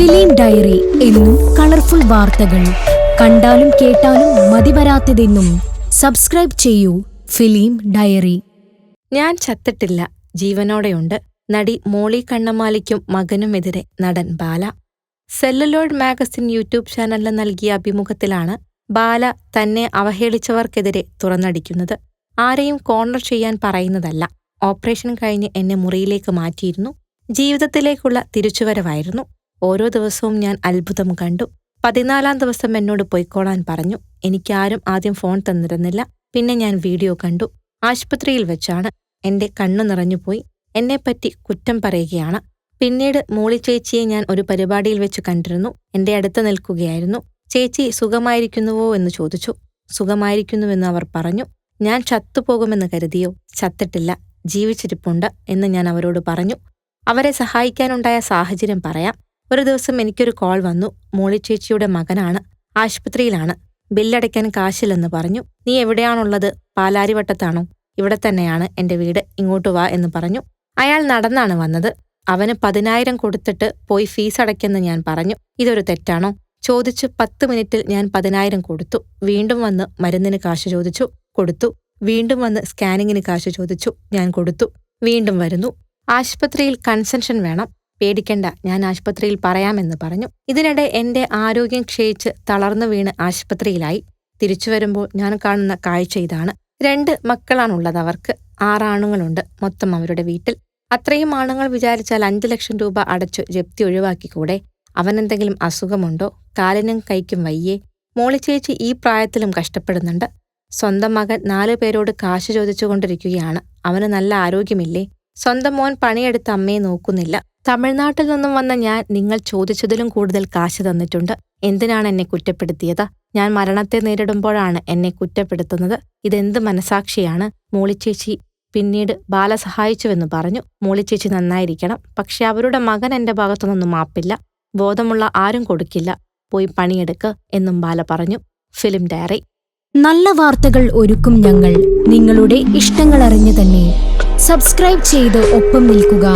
Film diary എന്നും colourful വാർത്തകൾ. കണ്ടാലും കേട്ടാലും മതിവരാത്തതെന്നും സബ്സ്ക്രൈബ് ചെയ്യൂ ഫിലിം ഡയറി. ഞാൻ ചത്തിട്ടില്ല. ജീവനോടെയുണ്ട്. നടി മോളി കണ്ണമാലിക്കും മകനുമെതിരെ നടൻ ബാല. സെല്ലുലോയിഡ് മാഗസിൻ യൂട്യൂബ് ചാനലിന് നൽകിയ അഭിമുഖത്തിലാണ് ബാല തന്നെ അവഹേളിച്ചവർക്കെതിരെ തുറന്നടിക്കുന്നത്. ആരെയും കോർണർ ചെയ്യാൻ പറയുന്നതല്ല. ഓപ്പറേഷൻ കഴിഞ്ഞ് എന്നെ മുറിയിലേക്ക് മാറ്റിയിരുന്നു. ജീവിതത്തിലേക്കുള്ള തിരിച്ചുവരവായിരുന്നു. ഓരോ ദിവസവും ഞാൻ അത്ഭുതം കണ്ടു. പതിനാലാം ദിവസം എന്നോട് പൊയ്ക്കോളാൻ പറഞ്ഞു. എനിക്കാരും ആദ്യം ഫോൺ തന്നിരുന്നില്ല. പിന്നെ ഞാൻ വീഡിയോ കണ്ടു. ആശുപത്രിയിൽ വെച്ചാണ് എന്റെ കണ്ണു നിറഞ്ഞുപോയി എന്നെപ്പറ്റി കുറ്റം പറയുകയാണ്. പിന്നീട് മോളി ചേച്ചിയെ ഞാൻ ഒരു പരിപാടിയിൽ വെച്ച് കണ്ടിരുന്നു. എന്റെ അടുത്ത് നിൽക്കുകയായിരുന്നു. ചേച്ചി സുഖമായിരിക്കുന്നുവോ? എന്ന് ചോദിച്ചു. സുഖമായിരിക്കുന്നുവെന്ന് അവർ പറഞ്ഞു. ഞാൻ ചത്തുപോകുമെന്ന് കരുതിയോ? ചത്തിട്ടില്ല. ജീവിച്ചിരിപ്പുണ്ട് എന്ന് ഞാൻ അവരോട് പറഞ്ഞു. അവരെ സഹായിക്കാനുണ്ടായ സാഹചര്യം പറയാം. ഒരു ദിവസം എനിക്കൊരു കോൾ വന്നു. മോളി ചേച്ചിയുടെ മകനാണ്. ആശുപത്രിയിലാണ്. ബില്ലടയ്ക്കാൻ കാശില്ലെന്ന് പറഞ്ഞു. നീ എവിടെയാണുള്ളത്? പാലാരിവട്ടത്താണോ? ഇവിടെ തന്നെയാണ് എന്റെ വീട്. ഇങ്ങോട്ട് വാ എന്ന് പറഞ്ഞു. അയാൾ നടന്നാണ് വന്നത്. അവന് പതിനായിരം കൊടുത്തിട്ട് പോയി ഫീസ് അടയ്ക്കെന്ന് ഞാൻ പറഞ്ഞു. ഇതൊരു തെറ്റാണോ? ചോദിച്ചു പത്ത് മിനിറ്റിൽ ഞാൻ പതിനായിരം കൊടുത്തു. വീണ്ടും വന്ന് മരുന്നിന് കാശ് ചോദിച്ചു. കൊടുത്തു. വീണ്ടും വന്ന് സ്കാനിങ്ങിന് കാശ് ചോദിച്ചു. ഞാൻ കൊടുത്തു. വീണ്ടും വരുന്നു. ആശുപത്രിയിൽ കൺസെൻഷൻ വേണം. പേടിക്കണ്ട ഞാൻ ആശുപത്രിയിൽ പറയാമെന്ന് പറഞ്ഞു. ഇതിനിടെ എന്റെ ആരോഗ്യം ക്ഷയിച്ച് തളർന്നു വീണ് ആശുപത്രിയിലായി. തിരിച്ചു വരുമ്പോൾ ഞാൻ കാണുന്ന കാഴ്ച ഇതാണ്. രണ്ട് മക്കളാണുള്ളത് അവർക്ക്. ആറാണുങ്ങളുണ്ട് മൊത്തം അവരുടെ വീട്ടിൽ. അത്രയും ആണുങ്ങൾ വിചാരിച്ചാൽ അഞ്ചു ലക്ഷം രൂപ അടച്ചു ജപ്തി ഒഴിവാക്കിക്കൂടെ? അവനെന്തെങ്കിലും അസുഖമുണ്ടോ? കാലിനും കൈക്കും വയ്യേ. മോളിച്ചേച്ചി ഈ പ്രായത്തിലും കഷ്ടപ്പെടുന്നുണ്ട്. സ്വന്തം മകൻ നാലു പേരോട് കാശ് ചോദിച്ചുകൊണ്ടിരിക്കുകയാണ്. അവന് നല്ല ആരോഗ്യമില്ലേ? സ്വന്തം മോൻ പണിയെടുത്ത് അമ്മയെ നോക്കുന്നില്ല. തമിഴ്നാട്ടിൽ നിന്നും വന്ന ഞാൻ നിങ്ങൾ ചോദിച്ചതിലും കൂടുതൽ കാശ് തന്നിട്ടുണ്ട്. എന്തിനാണ് എന്നെ കുറ്റപ്പെടുത്തിയത്? ഞാൻ മരണത്തെ നേരിടുമ്പോഴാണ് എന്നെ കുറ്റപ്പെടുത്തുന്നത്. ഇതെന്ത് മനസാക്ഷിയാണ്? മൂളിച്ചേച്ചി പിന്നീട് ബാല സഹായിച്ചുവെന്ന് പറഞ്ഞു. മൂളിച്ചേച്ചി നന്നായിരിക്കണം. പക്ഷെ അവരുടെ മകൻ എന്റെ ഭാഗത്തുനിന്നും മാപ്പില്ല. ബോധമുള്ള ആരും കൊടുക്കില്ല. പോയി പണിയെടുക്ക് എന്നും ബാല പറഞ്ഞു. Film diary. നല്ല വാർത്തകൾ ഒരുക്കും ഞങ്ങൾ. നിങ്ങളുടെ ഇഷ്ടങ്ങൾ അറിഞ്ഞു തന്നെ. സബ്സ്ക്രൈബ് ചെയ്ത് ഒപ്പം നിൽക്കുക.